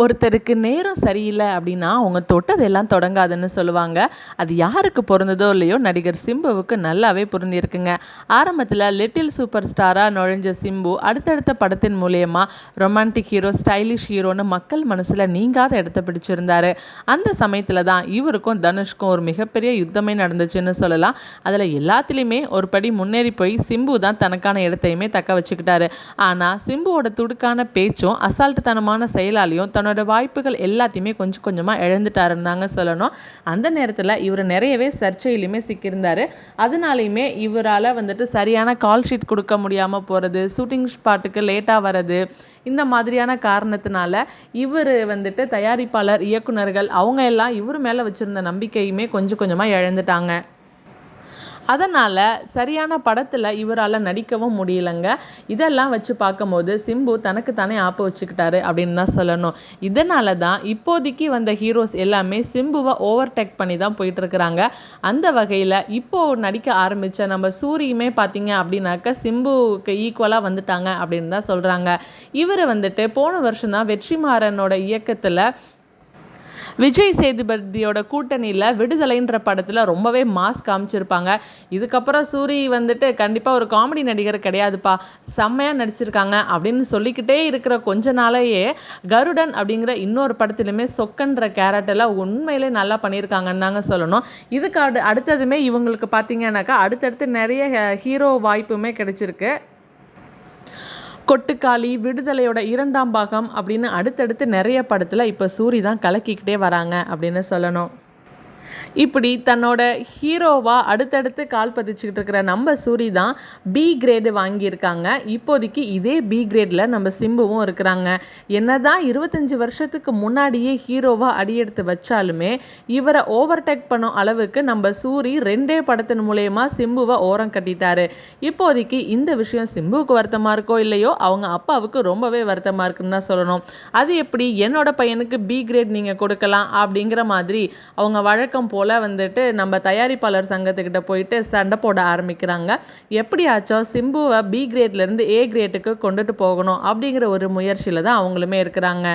ஒருத்தருக்கு நேரம் சரியில்லை அப்படின்னா அவங்க தொட்டதெல்லாம் தொடங்காதுன்னு சொல்லுவாங்க. அது யாருக்கு பொருந்ததோ இல்லையோ நடிகர் சிம்புவுக்கு நல்லாவே பொருந்திருக்குங்க. ஆரம்பத்தில் லிட்டில் சூப்பர் ஸ்டாராக நுழைஞ்ச சிம்பு அடுத்தடுத்த படத்தின் மூலியமாக ரொமான்டிக் ஹீரோ ஸ்டைலிஷ் ஹீரோன்னு மக்கள் மனசில் நீங்காத இடத்த பிடிச்சிருந்தாரு. அந்த சமயத்தில் தான் இவருக்கும் தனுஷ்க்கும் ஒரு மிகப்பெரிய யுத்தமே நடந்துச்சுன்னு சொல்லலாம். அதில் எல்லாத்துலேயுமே ஒரு படி முன்னேறி போய் சிம்பு தான் தனக்கான இடத்தையுமே தக்க வச்சுக்கிட்டாரு. ஆனால் சிம்புவோட துடுக்கான பேச்சும் அசால்ட்டுத்தனமான செயலாலையும் தன்னோட வாய்ப்புகள் எல்லாத்தையுமே கொஞ்சம் கொஞ்சமாக இழந்துட்டாருந்தாங்க சொல்லணும். அந்த நேரத்தில் இவர் நிறையவே சர்ச்சையிலுமே சிக்கியிருந்தார். அதனாலையுமே இவரால் வந்துட்டு சரியான கால் ஷீட் கொடுக்க முடியாமல் போகிறது ஷூட்டிங் ஸ்பாட்டுக்கு லேட்டாக வர்றது இந்த மாதிரியான காரணத்தினால இவர் வந்துட்டு தயாரிப்பாளர் இயக்குனர்கள் அவங்க எல்லாம் இவர் மேலே வச்சுருந்த நம்பிக்கையுமே கொஞ்சம் கொஞ்சமாக இழந்துட்டாங்க. அதனால் சரியான படத்தில் இவரால் நடிக்கவும் முடியலங்க. இதெல்லாம் வச்சு பார்க்கும்போது சிம்பு தனக்கு தானே ஆப்பு வச்சுக்கிட்டாரு அப்படின்னு தான் சொல்லணும். இதனால தான் இப்போதைக்கு வந்த ஹீரோஸ் எல்லாமே சிம்புவை ஓவர்டேக் பண்ணி தான் போயிட்டுருக்குறாங்க. அந்த வகையில் இப்போது நடிக்க ஆரம்பித்த நம்ம சூரியுமே பார்த்தீங்க அப்படின்னாக்க சிம்புவுக்கு ஈக்குவலாக வந்துட்டாங்க அப்படின்னு தான் சொல்கிறாங்க இவர் வந்துட்டு போன வருஷம் தான் வெற்றிமாறனோட இயக்கத்தில் விஜய் சேதுபதியோட கூட்டணியில் விடுதலைன்ற படத்தில் ரொம்பவே மாஸ் காமிச்சிருப்பாங்க. இதுக்கப்புறம் சூரி வந்துட்டு கண்டிப்பாக ஒரு காமெடி நடிகர் கிடையாதுப்பா. செம்மையாக நடிச்சிருக்காங்க. அப்படின்னு சொல்லிக்கிட்டே இருக்கிற கொஞ்ச நாளையே கருடன் அப்படிங்கிற இன்னொரு படத்துலையுமே சொக்கன்ற கேரக்டரில் உண்மையிலே நல்லா பண்ணியிருக்காங்கன்னு தாங்க சொல்லணும். இதுக்கு அடு அடுத்ததுமே இவங்களுக்கு பார்த்தீங்கன்னாக்கா அடுத்தடுத்து நிறைய ஹீரோ வாய்ப்புமே கிடைச்சிருக்கு. கொட்டுக்காளி விடுதலையோட இரண்டாம் பாகம் அப்படின்னு அடுத்தடுத்து நிறைய படத்தில் இப்போ சூரி தான் கலக்கிக்கிட்டே வராங்க அப்படின்னு சொல்லணும். இப்படி தன்னோட ஹீரோவாக அடுத்தடுத்து கால் பதிச்சுக்கிட்டு இருக்கிற நம்ம சூரி தான் பி கிரேடு வாங்கியிருக்காங்க. இப்போதைக்கு இதே பி கிரேடில் நம்ம சிம்புவும் இருக்கிறாங்க. என்னதான் இருபத்தஞ்சி வருஷத்துக்கு முன்னாடியே ஹீரோவாக அடியெடுத்து வச்சாலுமே இவரை ஓவர்டேக் பண்ணும் அளவுக்கு நம்ம சூரி ரெண்டே படத்தின் மூலயமா சிம்புவை ஓரம் கட்டிட்டாரு. இப்போதைக்கு இந்த விஷயம் சிம்புவுக்கு வருத்தமாக இருக்கோ இல்லையோ அவங்க அப்பாவுக்கு ரொம்பவே வருத்தமாக இருக்குன்னு தான் சொல்லணும். அது எப்படி என்னோட பையனுக்கு பி கிரேட் நீங்கள் கொடுக்கலாம் அப்படிங்கிற மாதிரி அவங்க வழக்கம் போல் வந்துட்டு நம்ம தயாரிப்பாளர் சங்கத்துக்கிட்ட போயிட்டு சண்டை போட ஆரம்பிக்கிறாங்க. எப்படியாச்சும் சிம்புவை பி கிரேட்லேருந்து ஏ கிரேட்டுக்கு கொண்டுட்டு போகணும் அப்படிங்கிற ஒரு முயற்சியில் தான் அவங்களுமே இருக்கிறாங்க.